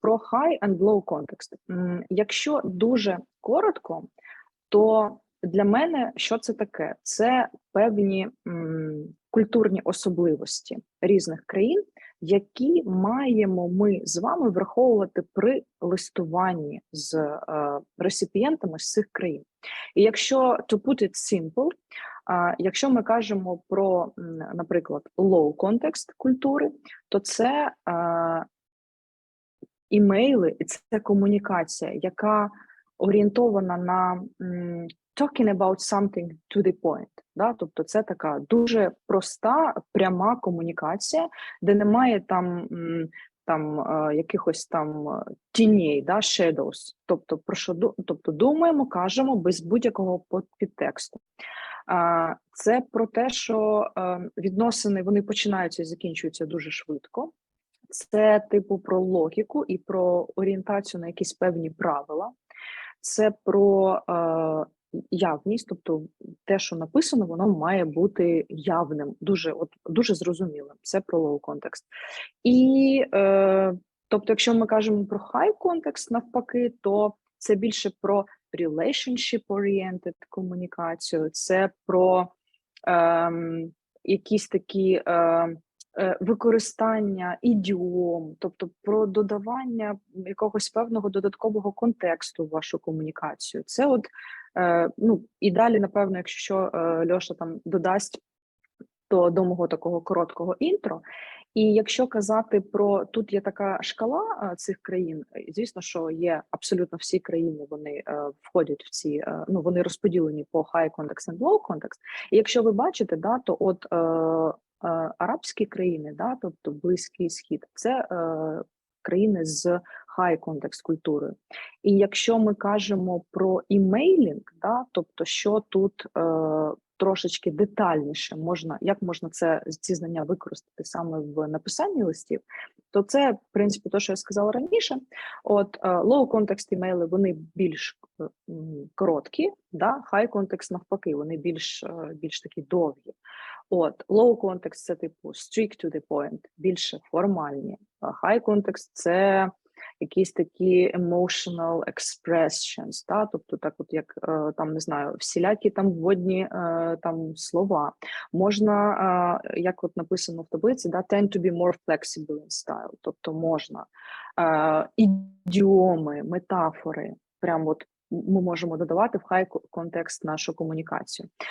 про high and low context. Якщо дуже коротко, то для мене що це таке? Це певні культурні особливості різних країн, які маємо ми з вами враховувати при листуванні з е, реципієнтами з цих країн. І якщо to put it simple, якщо ми кажемо про, наприклад, low context культури, то це е, імейли, і це комунікація, яка орієнтована на talking about something to the point. Да? Тобто це така дуже проста, пряма комунікація, де немає там, там е, якихось там е, тіней, да? shadows. Тобто, про що тобто думаємо, кажемо без будь-якого підтексту. Це про те, що е, відносини вони починаються і закінчуються дуже швидко. Це типу про логіку і про орієнтацію на якісь певні правила. Це про е, явність, тобто те, що написано, воно має бути явним, дуже от дуже зрозумілим. Це про low context. І е, тобто, якщо ми кажемо про high context, навпаки, то це більше про relationship-oriented комунікацію, це про ем, якісь такі. Е, е, Використання ідіом, тобто про додавання якогось певного додаткового контексту в вашу комунікацію. Це от е, ну і далі, напевно, якщо е, Льоша там додасть то до мого такого короткого інтро. І якщо казати про тут є така шкала е, цих країн, е, звісно, що є абсолютно всі країни, вони е, входять в ці, е, ну вони розподілені по high context and low context. І якщо ви бачите, да, то от е, е, арабські країни, да, тобто Близький Схід, це е, країни з high context культурою. І якщо ми кажемо про імейлінг, да, тобто що тут е, трошечки детальніше можна, як можна це ці знання використати саме в написанні листів, то це в принципі те, що я сказала раніше. От е, low context імейли вони більш е, короткі, да, high context навпаки, вони більш, е, більш такі довгі. От low context це типу strict to the point, більше формальні. High context це якісь такі emotional expressions, та тобто, так, от як е, там не знаю, всілякі там вводні е, там слова. Можна, е, як от написано в таблиці, да, tend to be more flexible in style, тобто можна ідіоми, метафори, прям от ми можемо додавати в хай контекст нашу комунікацію.